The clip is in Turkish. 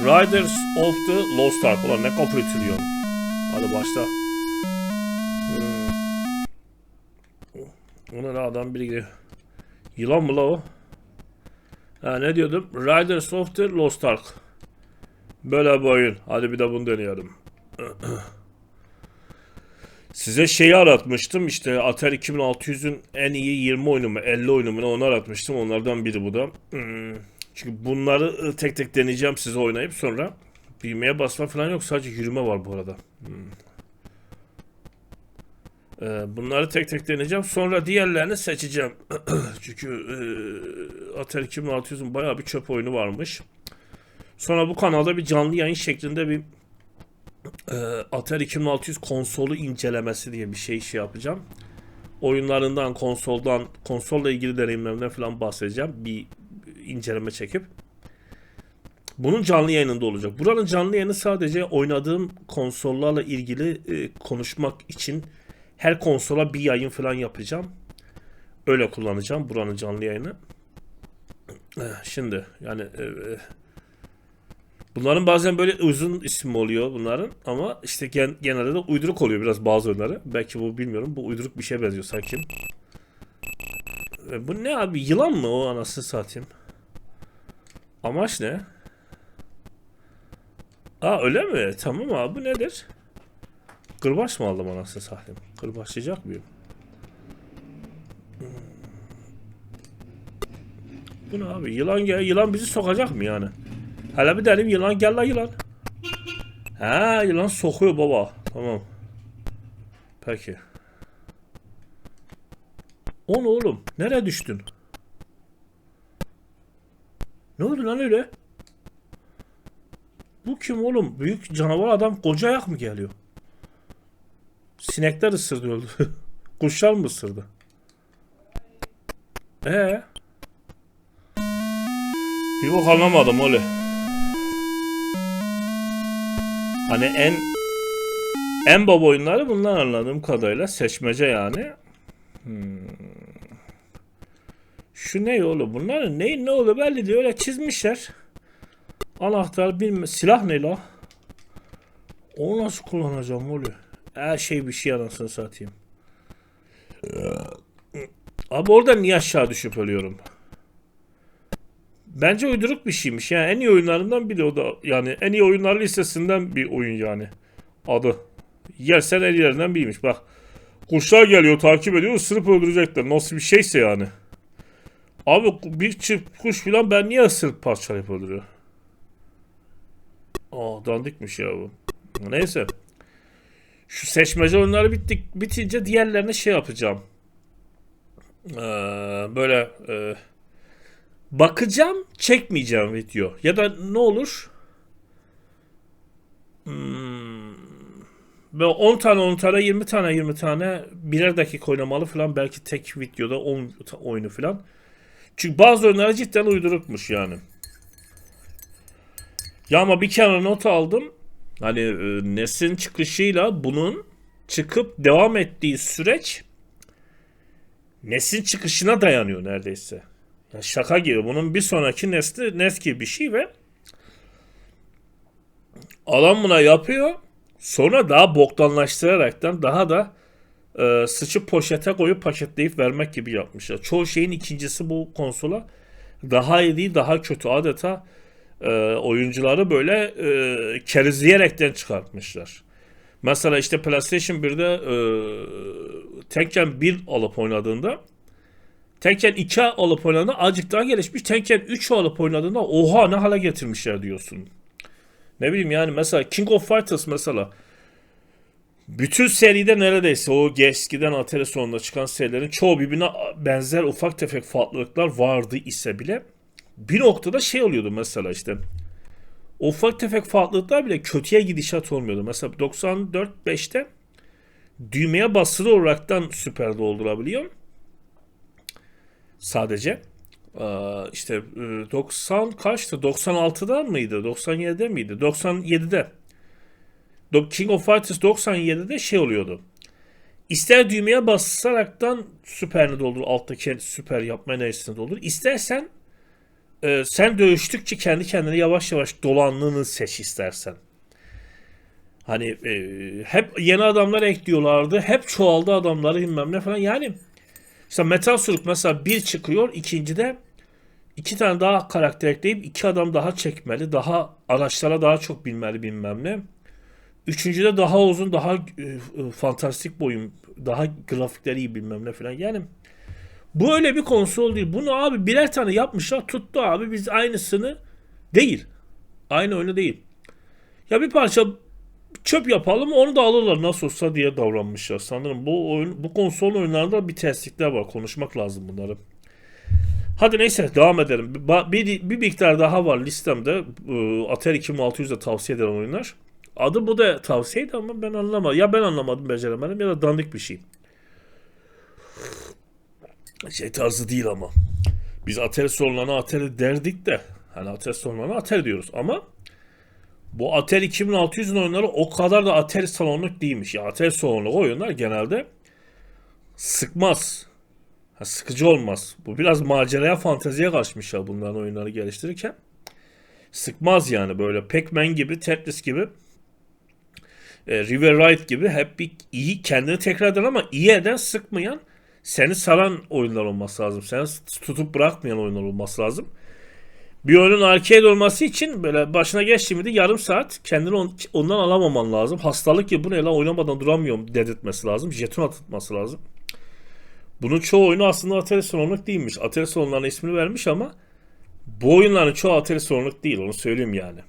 Riders of the Lost Ark. Ulan ne kapı ütülüyorsun. Hadi başla. Hmm. Ona ne adam biri gidiyor. Yılan mı la o? Ha, ne diyordum? Riders of the Lost Ark. Böyle bir oyun. Hadi bir de bunu deneyelim. Size şeyi aratmıştım işte Atari 2600'ün en iyi 20 oyunu mu 50 oyunu mu onu aratmıştım onlardan biri bu da. Hmm. Çünkü bunları ı, tek tek deneyeceğim size oynayıp sonra büyümeye basma falan yok sadece yürüme var bu arada. Hmm. Ee, bunları tek tek deneyeceğim sonra diğerlerini seçeceğim. Çünkü e, Atari 2600'ün bayağı bir çöp oyunu varmış. Sonra bu kanalda bir canlı yayın şeklinde bir e, Atari 2600 konsolu incelemesi diye bir şey şey yapacağım. Oyunlarından, konsoldan, konsolla ilgili deneyimlerimden falan bahsedeceğim. Bir inceleme çekip. Bunun canlı yayınında olacak. Buranın canlı yayını sadece oynadığım konsollarla ilgili e, konuşmak için her konsola bir yayın falan yapacağım. Öyle kullanacağım buranın canlı yayını. Eh, Şimdi yani e, e, Bunların bazen böyle uzun isim oluyor bunların ama işte gen, genelde de uyduruk oluyor biraz bazı oyunları. Belki bu bilmiyorum. Bu uyduruk bir şeye benziyor sanki. E, bu ne abi? Yılan mı o anasını satayım? Amaç ne? Aa öyle mi? Tamam abi bu nedir? Kırbaç mı aldım anasını satayım? Kırbaçlayacak mıyım? Bu ne abi? Yılan gel, yılan bizi sokacak mı yani? Hele bir derim yılan gel la yılan. Ha yılan sokuyor baba. Tamam. Peki. O ne oğlum? Nereye düştün? Ne oldu lan öyle? Bu kim oğlum? Büyük canavar adam koca ayak mı geliyor? Sinekler ısırdı öldü. Kuşlar mı ısırdı? Ee? Bir bok anlamadım öyle. Hani en en baba oyunları bunlar anladığım kadarıyla seçmece yani. Hmm. Şu ne oğlum? Bunların ne ne oldu belli değil. Öyle çizmişler. Anahtar bilme silah ne la? Onu nasıl kullanacağım oğlum? Her şey bir şey anasını satayım. Abi orada niye aşağı düşüp ölüyorum? Bence uyduruk bir şeymiş. Yani en iyi oyunlarından biri o da. Yani en iyi oyunlar listesinden bir oyun yani. Adı. Yersen en iyilerinden biriymiş. Bak. Kuşlar geliyor takip ediyor ısırıp öldürecekler. Nasıl bir şeyse yani. Abi bir çift kuş filan ben niye ısırıp parçalayıp öldürüyor? Aa dandikmiş ya bu. Neyse. Şu seçmece oyunları bittik, bitince diğerlerine şey yapacağım. Ee, böyle e, bakacağım, çekmeyeceğim video. Ya da ne olur? Hmm, böyle 10 tane 10 tane 20 tane 20 tane birer dakika oynamalı falan belki tek videoda 10 oyunu falan. Çünkü bazı oyunlar cidden uydurukmuş yani. Ya ama bir kenara not aldım. Hani e, Nes'in çıkışıyla bunun çıkıp devam ettiği süreç Nes'in çıkışına dayanıyor neredeyse. Ya şaka gibi. Bunun bir sonraki nesli Nes gibi bir şey ve adam buna yapıyor. Sonra daha boktanlaştıraraktan daha da e, sıçıp poşete koyup paketleyip vermek gibi yapmışlar. Çoğu şeyin ikincisi bu konsola daha iyi değil daha kötü adeta e, oyuncuları böyle e, kerizleyerekten çıkartmışlar. Mesela işte PlayStation 1'de e, Tekken 1 alıp oynadığında Tekken 2 alıp oynadığında azıcık daha gelişmiş. Tekken 3 alıp oynadığında oha ne hale getirmişler diyorsun. Ne bileyim yani mesela King of Fighters mesela bütün seride neredeyse o eskiden Atari sonunda çıkan serilerin çoğu birbirine benzer ufak tefek farklılıklar vardı ise bile bir noktada şey oluyordu mesela işte ufak tefek farklılıklar bile kötüye gidişat olmuyordu. Mesela 94-5'te düğmeye basılı olaraktan süper doldurabiliyor. Sadece. İşte e, 90 kaçtı? 96'da mıydı? 97'de miydi? 97'de. King of Fighters 97'de şey oluyordu. İster düğmeye basaraktan süperini doldur. Alttaki süper yapma enerjisini doldur. İstersen e, sen dövüştükçe kendi kendine yavaş yavaş dolanlığını seç istersen. Hani e, hep yeni adamlar ekliyorlardı. Hep çoğaldı adamları bilmem ne falan. Yani işte Metal Slug mesela bir çıkıyor. ikincide iki tane daha karakter ekleyip iki adam daha çekmeli. Daha araçlara daha çok binmeli bilmem ne. Üçüncüde daha uzun, daha e, e, fantastik boyun, daha grafikleri iyi bilmem ne falan. Yani bu öyle bir konsol değil. Bunu abi birer tane yapmışlar tuttu abi biz aynısını değil. Aynı oyunu değil. Ya bir parça çöp yapalım onu da alırlar nasıl olsa diye davranmışlar. Sanırım bu oyun bu konsol oyunlarında bir terslikler var. Konuşmak lazım bunları. Hadi neyse devam edelim. Bir, bir, bir miktar daha var listemde. Atari 2600'de tavsiye edilen oyunlar. Adı bu da tavsiyeydi ama ben anlamadım. Ya ben anlamadım beceremedim ya da dandik bir şey. Şey tarzı değil ama. Biz Atari sorunlarına Atari derdik de. Hani Atari sorunlarına Atari diyoruz ama bu Atari 2600'ün oyunları o kadar da Atari salonluk değilmiş. Ya Atari salonluk oyunlar genelde sıkmaz. Ha, sıkıcı olmaz. Bu biraz maceraya, fanteziye kaçmışlar bunların oyunları geliştirirken. Sıkmaz yani böyle Pac-Man gibi, Tetris gibi, e, River Ride gibi hep bir iyi kendini tekrar eden ama iyi eden, sıkmayan, seni saran oyunlar olması lazım. Seni tutup bırakmayan oyunlar olması lazım. Bir oyunun arcade olması için böyle başına geçtiğimde yarım saat kendini on- ondan alamaman lazım. Hastalık ya bu ne lan oynamadan duramıyorum dedirtmesi lazım. Jeton atılması lazım. Bunun çoğu oyunu aslında Atari salonluk değilmiş. Atari salonlarına ismini vermiş ama bu oyunların çoğu Atari salonluk değil onu söyleyeyim yani.